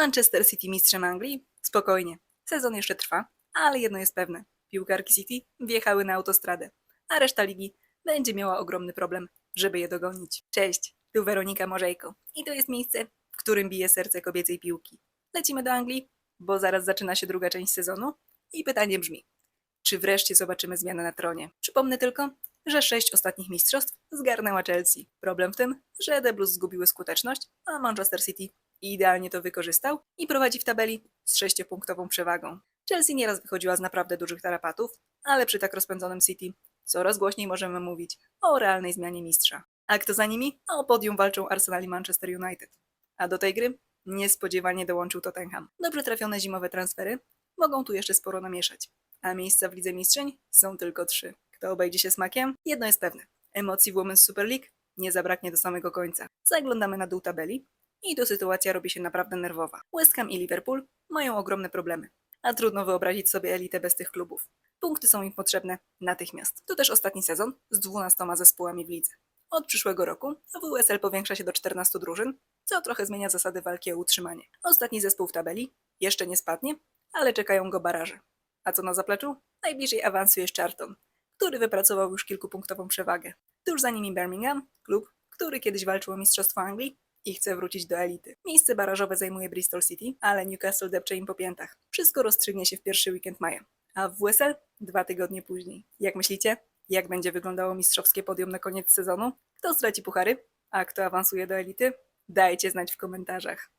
Manchester City mistrzem Anglii? Spokojnie, sezon jeszcze trwa, ale jedno jest pewne. Piłkarki City wjechały na autostradę, a reszta ligi będzie miała ogromny problem, żeby je dogonić. Cześć, tu Weronika Morzejko i to jest miejsce, w którym bije serce kobiecej piłki. Lecimy do Anglii, bo zaraz zaczyna się druga część sezonu i pytanie brzmi, czy wreszcie zobaczymy zmianę na tronie? Przypomnę tylko, że sześć ostatnich mistrzostw zgarnęła Chelsea. Problem w tym, że The Blues zgubiły skuteczność, a Manchester City idealnie to wykorzystał i prowadzi w tabeli z sześciopunktową przewagą. Chelsea nieraz wychodziła z naprawdę dużych tarapatów, ale przy tak rozpędzonym City coraz głośniej możemy mówić o realnej zmianie mistrza. A kto za nimi? O podium walczą Arsenal i Manchester United. A do tej gry niespodziewanie dołączył Tottenham. Dobrze trafione zimowe transfery mogą tu jeszcze sporo namieszać. A miejsca w Lidze Mistrzeń są tylko trzy. Kto obejdzie się smakiem? Jedno jest pewne. Emocji w Women's Super League nie zabraknie do samego końca. Zaglądamy na dół tabeli i tu sytuacja robi się naprawdę nerwowa. West Ham i Liverpool mają ogromne problemy, a trudno wyobrazić sobie elitę bez tych klubów. Punkty są im potrzebne natychmiast. To też ostatni sezon z 12 zespołami w lidze. Od przyszłego roku WSL powiększa się do 14 drużyn, co trochę zmienia zasady walki o utrzymanie. Ostatni zespół w tabeli jeszcze nie spadnie, ale czekają go baraże. A co na zapleczu? Najbliżej awansu jest Charlton, który wypracował już kilkupunktową przewagę. Tuż za nimi Birmingham, klub, który kiedyś walczył o Mistrzostwo Anglii i chce wrócić do elity. Miejsce barażowe zajmuje Bristol City, ale Newcastle depcze im po piętach. Wszystko rozstrzygnie się w pierwszy weekend maja, a w WSL dwa tygodnie później. Jak myślicie? Jak będzie wyglądało mistrzowskie podium na koniec sezonu? Kto straci puchary? A kto awansuje do elity? Dajcie znać w komentarzach.